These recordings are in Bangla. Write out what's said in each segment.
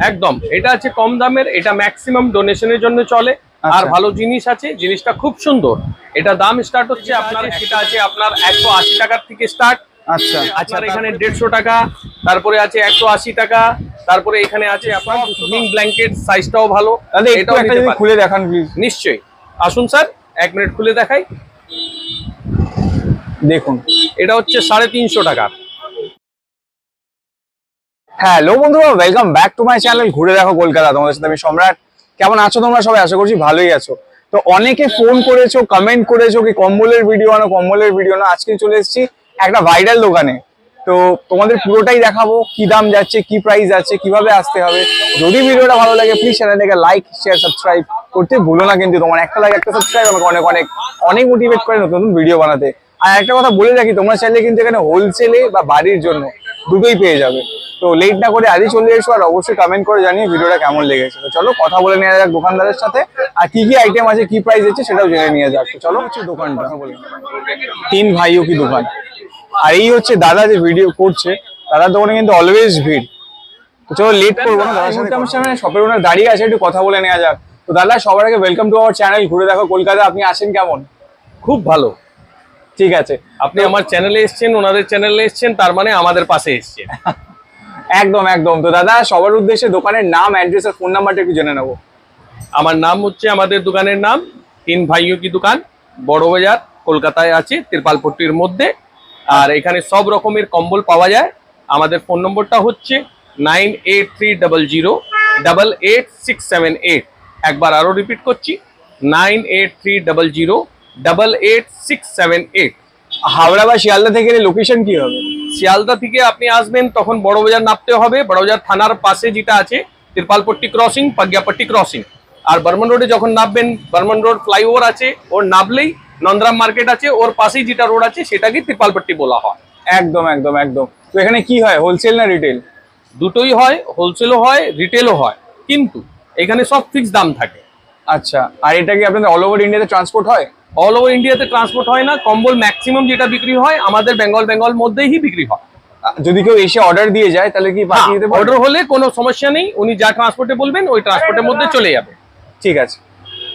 একদম। এটা আছে কম দামের এটা ম্যাক্সিমাম ডোনেশনের জন্য চলে। আর আচ্ছা। ভালো জিনিস আছে জিনিসটা খুব সুন্দর। এটা দাম স্টার্ট হচ্ছে আপনার সেটা আছে আপনার একশো আশি টাকার থেকে স্টার্ট আচ্ছা। আপনার এখানে দেড়শো টাকা তারপরে আছে একশো আশি টাকা তারপরে এখানে আছে আপনার ব্ল্যাঙ্কেট সাইজটাও ভালো। তাহলে এটাও। খুলে দেখান নিশ্চয়ই। আসুন স্যার এক মিনিট খুলে দেখাই। দেখুন। এটা হচ্ছে সাড়ে তিনশো টাকা। হ্যালো বন্ধুরা welcome back to my channel ঘুরে দেখো কলকাতা, তোমাদের সাথে আমি সম্রাট। কেমন আছো তোমরা? সবাই আশা করছি ভালোই আছো। তো অনেকে ফোন করেছ কমেন্ট করেছ কি কম্বলের ভিডিও আনো, কম্বলের ভিডিও না আজকে চলে এসেছি একটা ভাইরাল দোকানে। তো তোমাদের পুরোটাই দেখাবো, কি দাম যাচ্ছে, কি প্রাইস যাচ্ছে কীভাবে আসতে হবে। যদি ভিডিওটা ভালো লাগে প্লিজ চ্যানেলটাকে লাইক শেয়ার সাবস্ক্রাইব করতে ভুলো না কিন্তু তোমার একটা লাইক একটা সাবস্ক্রাইব আমাকে অনেক অনেক অনেক মোটিভেট করে নতুন নতুন ভিডিও বানাতে। আর একটা কথা বলে রাখি, তোমরা চাইলে কিন্তু এখানে হোলসেলে বা বাড়ির জন্য দুটোই পেয়ে যাবে। তো লেট না করে আজই চলে এসো আর অবশ্যই কমেন্ট করে জানিয়ে ভিডিওটা কেমন লেগেছে। তো চলো কথা বলে নেওয়া যাক দোকানদারের সাথে। আর কি কি আইটেম আছে কি প্রাইস আছে সেটাও জেনে নিয়ে যাক। তো চলো হচ্ছে দোকানটা। বলে তিন ভাইও কি দোকান? আর এই হচ্ছে দাদা যে ভিডিও করছে দাদার দোকানে কিন্তু অলওয়েজ ভিড়। তো চলো লেট করব না দাদার সাথে আমার সামনে শপের ওনার দাঁড়িয়ে আছে একটু কথা বলে নেওয়া যাক। তো দাদা সবার আগে ওয়েলকাম টু আওয়ার চ্যানেল ঘুরে দেখো কলকাতা আপনি আসেন কেমন? খুব ভালো। ঠিক আছে। আপনি আমার চ্যানেলে এসেছেন ওনাদের চ্যানেলে এসেছেন তার মানে আমাদের পাশে এসেছেন। একদম একদম। তো দাদা সবার উদ্দেশ্যে দোকানের নাম অ্যাড্রেস আর ফোন নাম্বারটা একটু জেনে নেব। আমার নাম হচ্ছে আমাদের দোকানের নাম তিন ভাইও কি দোকান বড় বাজার কলকাতায় আছে তিরপালপট্টির মধ্যে। আর এখানে সব রকমের কম্বল পাওয়া যায়। আমাদের ফোন নম্বরটা হচ্ছে nine eight three double zero double eight six seven eight. একবার আরও রিপিট করছি nine eight three double zero double eight six seven eight Howrah বা শিয়ালদা থেকে লোকেশন কি হবে? শিয়ালদা থেকে আপনি আসবেন তখন বড়বাজার নামতে হবে। বড়বাজার থানার পাশে যেটা আছে তিরপালপট্টি ক্রসিং পাগিয়াপট্টি ক্রসিং আর বর্মন রোডে যখন নামবেন বর্মন রোড ফ্লাইওভার আছে ওর নামলেই নন্দরাম মার্কেট আছে ওর পাশেই যেটা রোড আছে সেটাকে তিরপালপট্টি বলা হয়। একদম একদম একদম। তো এখানে কি হয় হোলসেল না রিটেল দুটোই হয় হোলসেলও হয় রিটেলও হয়। কিন্তু এখানে সব ফিক্স দাম থাকে। আচ্ছা আর এটা কি আপনাদের অল ওভার ইন্ডিয়াতে ট্রান্সপোর্ট হয়? অল ওভার ইন্ডিয়াতে ট্রান্সপোর্ট হয় না কম্বল ম্যাক্সিমাম যেটা বিক্রি হয় আমাদের বেঙ্গল বেঙ্গল মধ্যেই বিক্রি হয়। যদি কেউ এসে অর্ডার দিয়ে যায় তাহলে কি পাঠিয়ে দিতে অর্ডার হলে কোনো সমস্যা নেই উনি যা ট্রান্সপোর্টে বলবেন ওই ট্রান্সপোর্টের মধ্যে চলে যাবে। ঠিক আছে।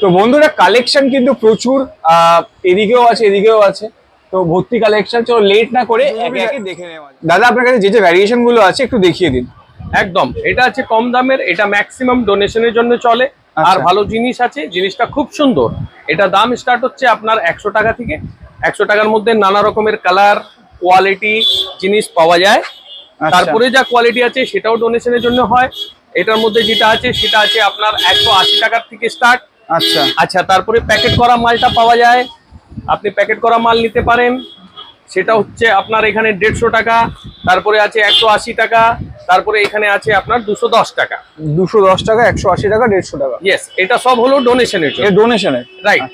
তো বন্ধুরা কালেকশন কিন্তু প্রচুর আহ, এদিকেও আছে এদিকেও আছে। তো ভর্তি কালেকশন চলো লেট না করে একে একে দেখে নেওয়া যাক। দাদা আপনার কাছে যে যে ভ্যারিয়েশনগুলো আছে একটু দেখিয়ে দিন। একদম এটা আছে কম দামের এটা ম্যাক্সিমাম ডোনেশনের জন্য চলে। আর আচ্ছা। ভালো জিনিস আছে জিনিসটা খুব সুন্দর। এটা দাম স্টার্ট হচ্ছে আপনার একশো টাকা থেকে। একশো টাকার মধ্যে নানা রকমের কালার কোয়ালিটি জিনিস পাওয়া যায়। আচ্ছা। তারপরে যা কোয়ালিটি আছে সেটাও ডোনেশনের জন্য হয়। এটার মধ্যে যেটা আছে সেটা আছে আপনার একশো আশি টাকার থেকে স্টার্ট আচ্ছা। আচ্ছা তারপরে প্যাকেট করা মালটা পাওয়া যায়। আপনি প্যাকেট করা মাল নিতে পারেন। সেটা হচ্ছে আপনার এখানে দেড়শো টাকা তারপরে আছে একশো আশি টাকা তারপরে এখানে আছে আপনার দুশো দশ টাকা। দুশো দশ টাকা একশো আশি টাকা দেড়শো টাকা। ইয়েস এটা সব হলো ডোনেশনের ডোনেশনের রাইট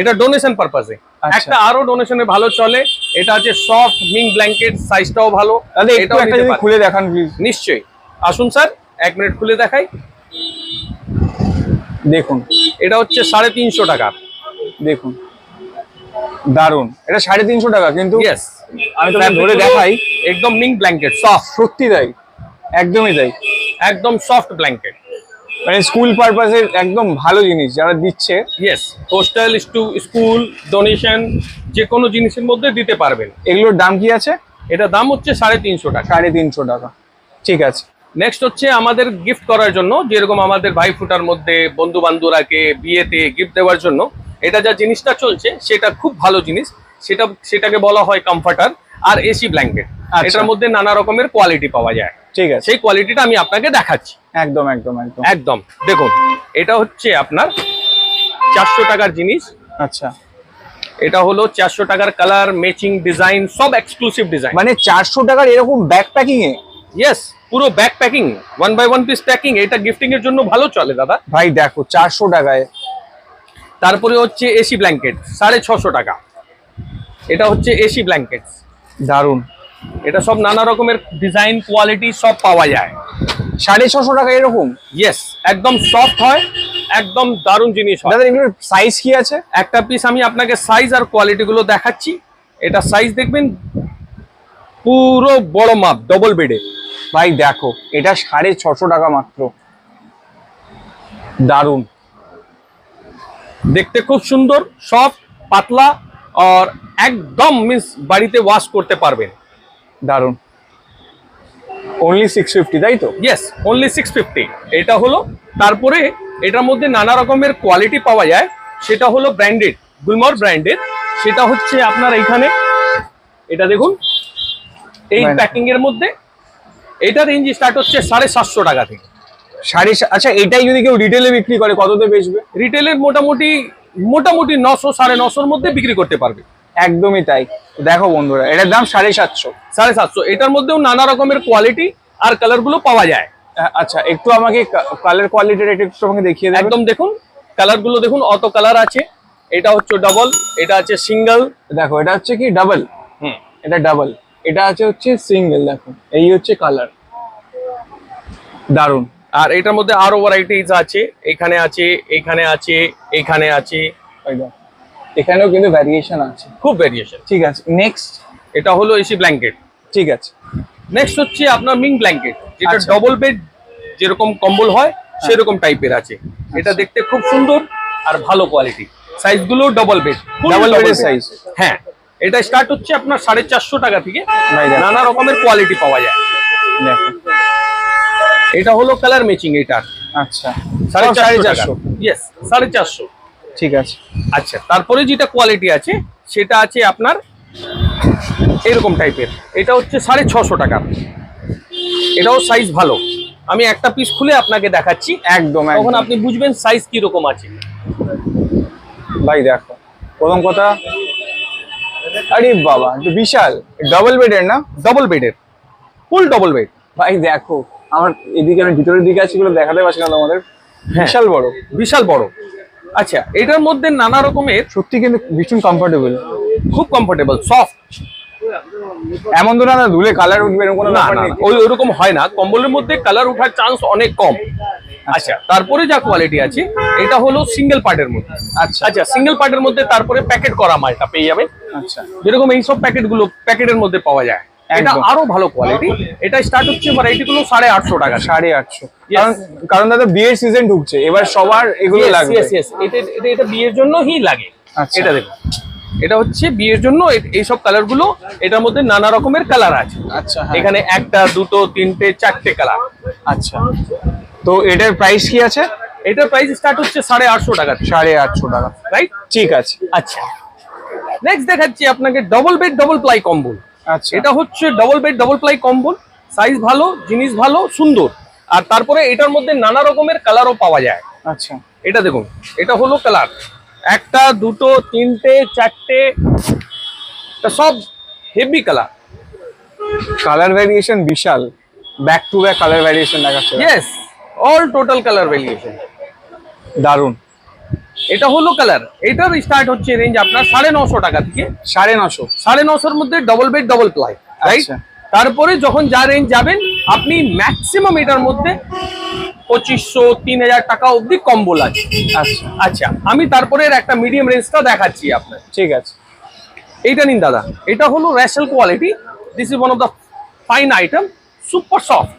এটা ডোনেশন পারপাসে আচ্ছা। একটা আরও ডোনেশনে ভালো চলে এটা আছে সফট মিং ব্ল্যাঙ্কেট সাইজটাও ভালো। তাহলে এটাও একটা যদি খুলে দেখান প্লিজ নিশ্চয়ই। আসুন স্যার এক মিনিট খুলে দেখাই। দেখুন। এটা হচ্ছে সাড়ে তিনশো টাকা। দেখুন। দারুণ এটা সাড়ে তিনশো টাকা কিন্তু আমি তো ধরে দেখাই। একদম মিং ব্ল্যাঙ্কেট সফট সত্যি তাই। একদমই তাই। একদম সফট ব্ল্যাঙ্কেট মানে স্কুল পারপাসের একদম ভালো জিনিস যারা দিচ্ছে। Yes hostel to school donation যে কোনো জিনিসের মধ্যে দিতে পারবেন। এগুলোর দাম কি আছে? এটা দাম হচ্ছে সাড়ে তিনশো টাকা। সাড়ে তিনশো টাকা। ঠিক আছে। নেক্সট হচ্ছে আমাদের গিফট করার জন্য যেরকম আমাদের ভাই ফুটার মধ্যে বন্ধু বান্ধবরাকে বিয়েতে গিফট দেওয়ার জন্য এটা যা জিনিসটা চলছে সেটা খুব ভালো জিনিস। সেটা সেটাকে বলা হয় কমফর্টার আর এসি ব্ল্যাঙ্কেট আচ্ছা। এটার মধ্যে নানা রকমের কোয়ালিটি পাওয়া যায়। ঠিক আছে। সেই কোয়ালিটিটা আমি আপনাকে দেখাচ্ছি। একদম একদম একদম। একদম। দেখুন এটা হচ্ছে আপনার চারশো টাকার জিনিস। আচ্ছা। এটা হলো চারশো টাকার কালার ম্যাচিং ডিজাইন সব এক্সক্লুসিভ ডিজাইন মানে চারশো টাকার এরকম ব্যাগ প্যাকিং এ? ইয়েস পুরো back packing one by one piece packing এটা গিফটিং এর জন্য ভালো চলে দাদা। ভাই দেখো চারশো টাকায় তারপরে হচ্ছে এসি ব্ল্যাঙ্কেট সাড়ে ছশো টাকা। এটা হচ্ছে এসি ব্ল্যাঙ্কেট দারুণ এটা সব নানা রকমের ডিজাইন কোয়ালিটি সব পাওয়া যায়। সাড়ে ছশো টাকা এরকম? ইয়েস একদম সফট হয় একদম দারুণ জিনিস হয়। এগুলোর সাইজ কি আছে? একটা পিস আমি আপনাকে সাইজ আর কোয়ালিটি গুলো দেখাচ্ছি। এটা সাইজ দেখবেন পুরো বড় মাপ ডবল বেডে ভাই দেখো এটা সাড়ে ছশো টাকা মাত্র। দারুণ দেখতে খুব সুন্দর সফট পাতলা আর একদম মিন্স বাড়িতে ওয়াশ করতে পারবেন। দারুণ অনলি সিক্স ফিফটি তাই তো? ইয়েস অনলি সিক্স ফিফটি এটা হলো তারপরে এটার মধ্যে নানা রকমের কোয়ালিটি পাওয়া যায়। সেটা হলো ব্র্যান্ডেড গুলমর ব্র্যান্ডেড সেটা হচ্ছে আপনার এইখানে এটা দেখুন এই. প্যাকিং এর মধ্যে। এটা রেঞ্জ স্টার্ট হচ্ছে সাড়ে সাতশো টাকা থেকে। সাড়ে আচ্ছা এটাই যদি কেউ রিটেলে বিক্রি করে কততে বেচবে? রিটেলের মোটামুটি মোটামুটি নশো সাড়ে নশোর মধ্যে বিক্রি করতে পারবে। একদমই তাই। দেখো বন্ধুরা এটার দাম সাড়ে সাতশো। সাড়ে সাতশো। এটার মধ্যেও নানা রকমের কোয়ালিটি আর কালারগুলো পাওয়া যায়। আচ্ছা একটু আমাকে কালার কোয়ালিটির একটু আমাকে দেখিয়ে দেবেন। একদম দেখুন কালারগুলো দেখুন অত কালার আছে। এটা হচ্ছে ডবল এটা আছে সিঙ্গেল দেখো এটা হচ্ছে কি? ডাবল হুম। এটা ডাবল এটা আছে হচ্ছে সিঙ্গেল দেখো। এই হচ্ছে কালার দারুণ আর এটার মধ্যে আরও ভ্যারাইটিস আছে। এখানে আছে এখানে আছে এখানে আছে। এখানেও কিন্তু ভ্যারিয়েশন আছে। খুব ভ্যারিয়েশন ঠিক আছে নেক্সট এটা হলো এসি ব্ল্যাঙ্কেট ঠিক আছে। নেক্সট হচ্ছে আপনার মিং ব্ল্যাঙ্কেট যেটা আচ্ছা। ডবল বেড যেরকম কম্বল হয় সেরকম টাইপের আছে। এটা আচ্ছা। দেখতে খুব সুন্দর আর ভালো কোয়ালিটি সাইজগুলো ডবল বেড bed এর size? হ্যাঁ। এটা স্টার্ট হচ্ছে আপনার সাড়ে চারশো টাকা থেকে। নানা রকমের কোয়ালিটি পাওয়া যায়। দেখো। এটা হলো কালার ম্যাচিং এটা। আচ্ছা। সাড়ে চারশো ইয়েস সাড়ে চারশো। ঠিক আছে। আচ্ছা তারপরে যেটা কোয়ালিটি আছে সেটা আছে আপনার এরকম টাইপের এটা হচ্ছে সাড়ে ছশো টাকা। এটাও সাইজ ভালো। আমি একটা পিস খুলে আপনাকে দেখাচ্ছি। একদম তখন আপনি বুঝবেন সাইজ কি রকম আছে। ভাই দেখো প্রথম কথা আরে বাবা বিশাল। ডাবল বেডের না? ডবল বেডের ফুল ডবল বেড ভাই দেখো আমার এদিকে আমি ভিতরের দিকে আছি গুলো দেখাতে পারছি না তোমাদের। হ্যাঁ। বিশাল বড়। বিশাল বড়। আচ্ছা এটার মধ্যে নানা রকমের সত্যি কিন্তু ভীষণ কমফোর্টেবল খুব কমফোর্টেবল সফট এমন তো না ধুলে কালার উঠবে এরকম কোনো না ব্যাপার নেই। ওই ওরকম হয় না। কম্বলের মধ্যে কালার ওঠার চান্স অনেক কম। আচ্ছা। তারপরে যা কোয়ালিটি আছে এটা হলো সিঙ্গেল পার্টের মধ্যে। আচ্ছা। আচ্ছা সিঙ্গেল পার্টের মধ্যে তারপরে প্যাকেট করা মালটা পেয়ে যাবে। আচ্ছা। যেরকম এইসব প্যাকেটগুলো প্যাকেটের মধ্যে পাওয়া যায়। এটা। আরও ভালো কোয়ালিটি এটা স্টার্ট হচ্ছে ভ্যারাইটি গুলো সাড়ে আটশো টাকা। সাড়ে আটশো। কারণ দাদা বিয়ের সিজন ঢুকছে। এবার সবার এগুলো লাগবে. এটা এটা বিয়ের জন্যই লাগে। আচ্ছা। এটা দেখুন। এটা হচ্ছে বিয়ের জন্য এইসব কালারগুলো এটার মধ্যে নানা রকমের কালার আছে। আচ্ছা হ্যাঁ। এখানে একটা দুটো তিনটে চারটে কালার আচ্ছা। তো এটার প্রাইস কি আছে? এটার প্রাইস স্টার্ট হচ্ছে সাড়ে আটশো টাকা সাড়ে আটশো টাকা। রাইট ঠিক আছে। আচ্ছা। নেক্সট দেখাচ্ছি আপনাকে ডবল বেড ডবল প্লাই কম্বল এটা হচ্ছে ডবল বেড ডবল প্লাই কম্বল সাইজ ভালো জিনিস ভালো সুন্দর। আর তারপরে এটার মধ্যে নানা রকমের কালারও পাওয়া যায়। আচ্ছা। এটা দেখুন এটা হলো কালার একটা দুটো তিনটে চারটে এটা সব heavy colour colour variation Vishal. Back to back colour variation দেখাচ্ছে। Yes all total colour variation দারুণ এটা হলো কালার এটার স্টার্ট হচ্ছে রেঞ্জ আপনার সাড়ে নশো টাকা থেকে। সাড়ে নশো। সাড়ে নশোর মধ্যে double bed double ply right. তারপরে যখন যা রেঞ্জ যাবেন আপনি ম্যাক্সিমাম এটার মধ্যে পঁচিশশো তিন হাজার টাকা অবধি কম্বল আছে আচ্ছা। আচ্ছা আমি তারপরে একটা মিডিয়াম রেঞ্জটা দেখাচ্ছি আপনার। ঠিক আছে। এইটা নিন দাদা। এটা হলো Raschel quality this is one of the fine item super soft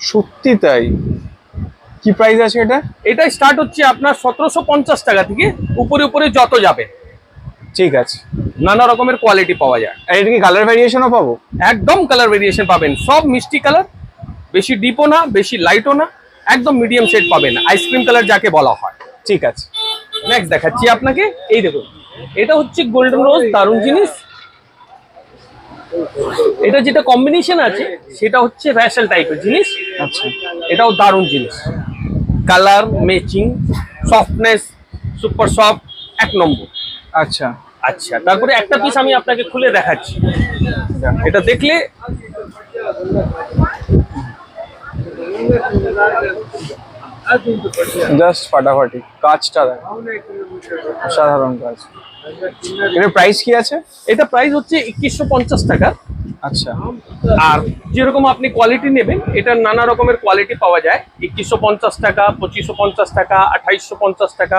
সত্যি তাই? কি প্রাইস আছে এটা? এটা স্টার্ট হচ্ছে আপনার সতেরোশো পঞ্চাশ টাকা থেকে উপরে উপরে যত যাবে। ঠিক আছে। নানা রকমের কোয়ালিটি পাওয়া যায়। আর এটা কি কালার ভ্যারিয়েশনও পাবো? একদম কালার ভেরিয়েশন পাবেন। সব মিষ্টি কালার বেশি ডিপও না বেশি লাইটও না একদম মিডিয়াম শেড পাবেন। আইসক্রিম কালার যাকে বলা হয়। ঠিক আছে। নেক্সট দেখাচ্ছি আপনাকে। এই দেখুন এটা হচ্ছে গোল্ডেন রোজ দারুণ জিনিস। এটা যেটা কম্বিনেশন আছে সেটা হচ্ছে র্যাশেল টাইপের জিনিস। আচ্ছা। এটাও দারুণ জিনিস। Colour matching softness super soft এক নম্বর। আচ্ছা। আচ্ছা তারপরে একটা পিস আমি আপনাকে খুলে দেখাচ্ছি। এটা দেখলে জাস্ট ফাটাফাটি কাজটা দেখো। অসাধারণ কাজ। এটার প্রাইস কি আছে? এটা প্রাইস হচ্ছে একুশশো পঞ্চাশ টাকা। আচ্ছা। আর যেরকম আপনি কোয়ালিটি নেবেন এটার নানা রকমের কোয়ালিটি পাওয়া যায়। একুশশো পঞ্চাশ টাকা পঁচিশশো পঞ্চাশ টাকা আঠাইশশো পঞ্চাশ টাকা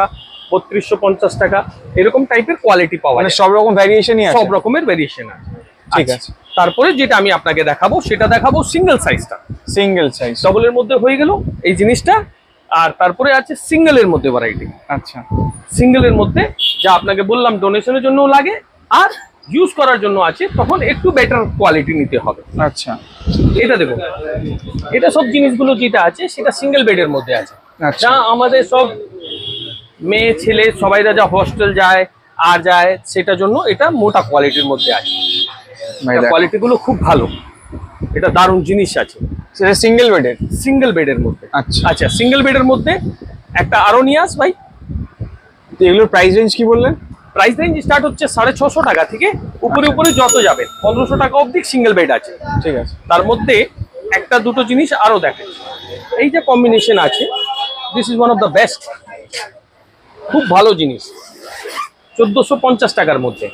বত্রিশশো পঞ্চাশ টাকা এরকম টাইপের কোয়ালিটি পাওয়া মানে যায়। সব রকম ভ্যারিয়েশনই সব রকমের ভেরিয়েশন আছে। ঠিক আছে। তারপরে যেটা আমি আপনাকে দেখাবো সেটা দেখাবো সিঙ্গেল সাইজটা সিঙ্গেল সাইজ ডবলের মধ্যে হয়ে গেল এই জিনিসটা আর তারপরে আছে সিঙ্গেলের মধ্যে ভ্যারাইটি আচ্ছা। সিঙ্গেলের মধ্যে যা আপনাকে বললাম ডোনেশনের জন্য লাগে আর ইউজ করার জন্য আছে তখন একটু বেটার কোয়ালিটি নিতে হবে। আচ্ছা। এটা দেখুন এটা সব জিনিসগুলো যেটা আছে সেটা সিঙ্গেল বেডের মধ্যে আছে। আচ্ছা। যা আমাদের সব মেয়ে ছেলে সবাইরা যা হস্টেল যায় আর যায় সেটার জন্য এটা মোটা কোয়ালিটির মধ্যে আছে। ভাই দেখো। কোয়ালিটি গুলো খুব ভালো। এটা দারুণ জিনিস আছে। সেটা সিঙ্গেল বেডের সিঙ্গেল বেডের মধ্যে। আচ্ছা। আচ্ছা সিঙ্গেল বেডের মধ্যে একটা আরও নিয়ে আস ভাই। তো এগুলোর প্রাইস রেঞ্জ কি বললেন? প্রাইস রেঞ্জ স্টার্ট হচ্ছে সাড়ে ছশো টাকা থেকে উপরে উপরে যত যাবে পনেরোশো টাকা অবধি সিঙ্গেল বেড আছে। ঠিক আছে। তার মধ্যে একটা দুটো জিনিস আরও দেখাচ্ছি এই যে কম্বিনেশন আছে this is one of the best খুব ভালো জিনিস। চোদ্দোশো পঞ্চাশ টাকার মধ্যে।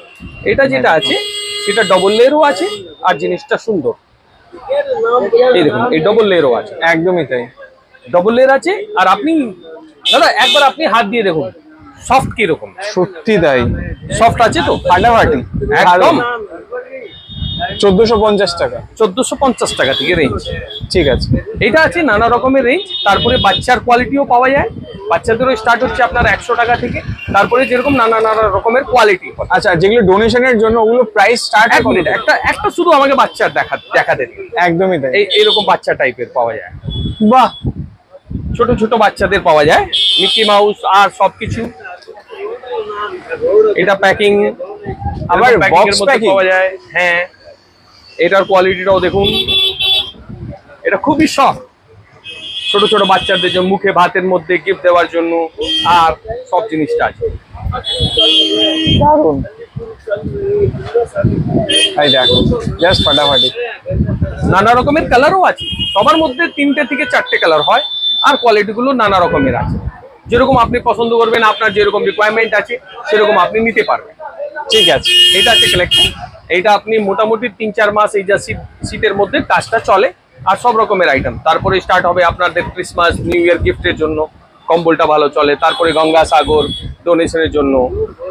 এটা যেটা আছে সেটা ডবল লেয়ারও আছে আর জিনিসটা সুন্দর। এই দেখুন এই ডবল লেয়ারও আছে। একদমই তাই। ডবল লেয়ার আছে আর আপনি দাদা একবার আপনি হাত দিয়ে দেখুন। সফট কীরকম? সত্যি তাই। সফট আছে তো? ফাটাফাটি একদম? চোদ্দশো পঞ্চাশ টাকা। চোদ্দোশো পঞ্চাশ টাকা থেকে রেঞ্জ ঠিক আছে। এটা আছে নানা রকমের রেঞ্জ তারপরে বাচ্চার কোয়ালিটিও পাওয়া যায়। বাচ্চাদেরও স্টার্ট হচ্ছে আপনার একশো টাকা থেকে। তারপরে যেরকম নানা নানা রকমের কোয়ালিটি আচ্ছা যেগুলো ডোনেশনের জন্য ওগুলো প্রাইস স্টার্ট এক মিনিট একটা একটা শুধু আমাকে বাচ্চার দেখা দেখাতে একদমই তাই। এই এরকম বাচ্চা টাইপের পাওয়া যায়। বাহ! ছোট ছোট বাচ্চাদের পাওয়া যায়। মিকি মাউস আর সবকিছু। এটা প্যাকিং আবার box packing? পাওয়া যায় হ্যাঁ। এটার কোয়ালিটিটাও দেখুন। এটা খুবই সফট ছোট ছোট বাচ্চাদের জন্য মুখে ভাতের মধ্যে গিফট দেওয়ার জন্য আর সব জিনিসটা আছে। দারুণ। এই দেখো জাস্ট ফাটাফাটি। নানা রকমের কালারও আছে। সবার মধ্যে তিনটে থেকে চারটে কালার হয় আর কোয়ালিটিগুলো নানা রকমের আছে। যেরকম আপনি পছন্দ করবেন আপনার যেরকম রিকোয়ারমেন্ট আছে সেরকম আপনি নিতে পারবেন। ঠিক আছে। এটা আছে কালেকশন এইটা আপনি মোটামুটি তিন চার মাস এই যা শীত শীতের মধ্যে কাজটা চলে আর সব রকমের আইটেম তারপরে স্টার্ট হবে আপনাদের ক্রিসমাস নিউ ইয়ার গিফটের জন্য। কম্বলটা ভালো চলে। তারপরে গঙ্গা সাগর ডোনেশনের জন্য।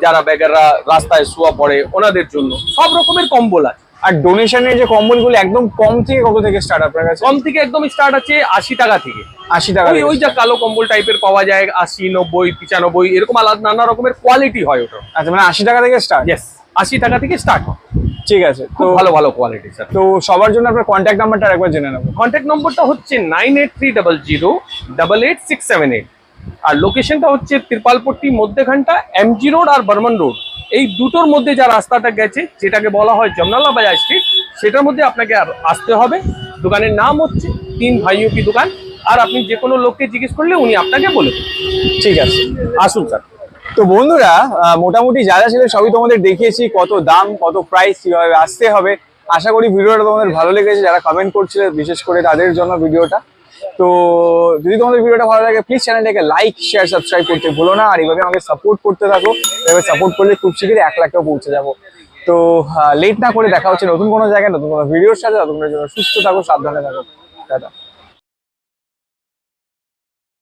যারা বেগাররা রাস্তায় শুয়া পড়ে ওনাদের জন্য। সব রকমের কম্বল আছে। আর ডোনেশনের যে কম্বলগুলো একদম কম থেকে কত থেকে স্টার্ট আপনার কাছে? কম থেকে একদম স্টার্ট আছে আশি টাকা থেকে। আশি টাকা ওই যা কালো কম্বল টাইপের পাওয়া যায় আশি নব্বই পঁচানব্বই এরকম আলাদা নানা রকমের কোয়ালিটি হয় ওটা আচ্ছা মানে আশি টাকা থেকে স্টার্ট ইয়েস আশি টাকা থেকে স্টার্ট হয়। ঠিক আছে তো ভালো ভালো কোয়ালিটি স্যার তো সবার জন্য আপনার কন্ট্যাক্ট নাম্বারটা একবার জেনে নেব। কন্ট্যাক্ট নম্বরটা হচ্ছে nine eight three double zero double eight six seven eight আর লোকেশনটা হচ্ছে ত্রিপালপট্টি মধ্যেখানটা এমজি রোড আর বর্মন রোড এই দুটোর মধ্যে যা রাস্তাটা গেছে যেটাকে বলা হয় জমনালা বাজার স্ট্রিট সেটার মধ্যে আপনাকে আর আসতে হবে। দোকানের নাম হচ্ছে তিন ভাইও কি দোকান আর আপনি যে কোনো লোককে জিজ্ঞেস করলে উনি আপনাকে বলে ঠিক আছে। আসুন স্যার। তো বন্ধুরা মোটামুটি যা যা ছিল সবই তোমাদের দেখিয়েছি কত দাম কত প্রাইস কীভাবে আসতে হবে। আশা করি ভিডিওটা তোমাদের ভালো লেগেছে। যারা কমেন্ট করছিলে বিশেষ করে তাদের জন্য ভিডিওটা। তো যদি তোমাদের ভিডিওটা ভালো লাগে প্লিজ চ্যানেলটাকে লাইক শেয়ার সাবস্ক্রাইব করতে ভুলো না। আর এইভাবে আমাকে সাপোর্ট করতে থাকো, এভাবে সাপোর্ট করলে খুব শীঘ্রই এক লাখেও পৌঁছে যাব। তো লেট না করে দেখা হচ্ছে নতুন কোনো জায়গায়, নতুন কোনো ভিডিওর সাথে। ততক্ষণের জন্য সুস্থ থাকো, সাবধানে থাকো। দাদা